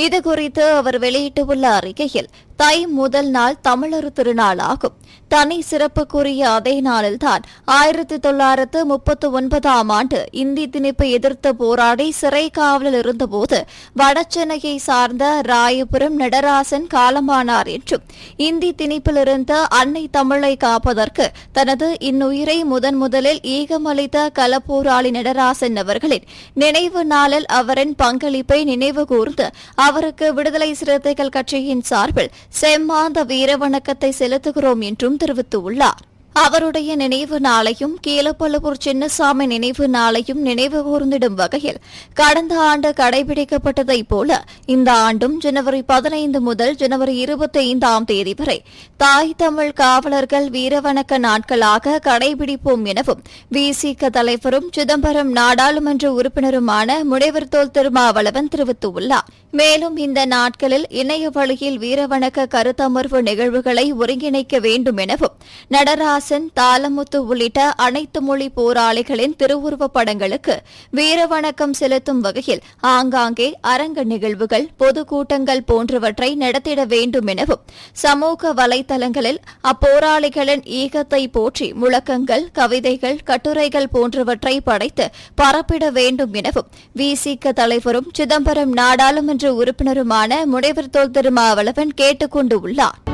இதுகுறித்து அவர் வெளியிட்டுள்ள அறிக்கையில் தை முதல் நாள் தமிழர் திருநாளாகும். தனி சிறப்புக்குரிய அதே நாளில்தான் ஆயிரத்தி தொள்ளாயிரத்து முப்பத்தி ஒன்பதாம் ஆண்டு இந்தி திணிப்பை எதிர்த்து போராடி சிறை காவலில் இருந்தபோது வடசென்னையை சார்ந்த ராயபுரம் நடராசன் காலமானார் என்றும் இந்தி திணிப்பிலிருந்து அன்னை தமிழை காப்பதற்கு தனது இன்னுயிரை முதன் முதலில் ஈகமளித்த களப்போராளி நடராசன் அவர்களின் நினைவு நாளில் அவரின் பங்களிப்பை நினைவு கூர்ந்து அவருக்கு விடுதலை சிறுத்தைகள் கட்சியின் சார்பில் செம்மாந்த வீர வணக்கத்தை செலுத்துகிறோம் என்றும் தெரிவித்துள்ளார். அவருடைய நினைவு நாளையும் கீழப்பழுவூர் சின்னசாமி நினைவு நாளையும் நினைவு கூர்ந்திடும் வகையில் கடந்த ஆண்டு கடைபிடிக்கப்பட்டதைப் போல இந்த ஆண்டும் ஜனவரி பதினைந்து முதல் ஜனவரி இருபத்தி ஐந்தாம் தேதி வரை தாய் தமிழ் காவலர்கள் வீரவணக்க நாட்களாக கடைபிடிப்போம் எனவும் விசிக தலைவரும் சிதம்பரம் நாடாளுமன்ற உறுப்பினருமான முனைவர் தோல் திருமாவளவன் தெரிவித்துள்ளார். மேலும் இந்த நாட்களில் இணைய வழியில் வீரவணக்க கருத்தமர்வு நிகழ்வுகளை ஒருங்கிணைக்க வேண்டும் எனவும் நடராசன் தாளமுத்து உள்ளிட்ட அனைத்து மொழி போராளிகளின் திருவுருவப் படங்களுக்கு வீரவணக்கம் செலுத்தும் வகையில் ஆங்காங்கே அரங்க நிகழ்வுகள் பொதுக்கூட்டங்கள் போன்றவற்றை நடத்திட வேண்டும் எனவும் சமூக வலைதளங்களில் அப்போராளிகளின் ஈகத்தை போற்றி முழக்கங்கள் கவிதைகள் கட்டுரைகள் போன்றவற்றை படைத்து பரப்பிட வேண்டும் எனவும் விசிக தலைவரும் சிதம்பரம் நாடாளுமன்ற உறுப்பினருமான முனைவர் தோல் திருமாவளவன் கேட்டுக் கொண்டுள்ளார்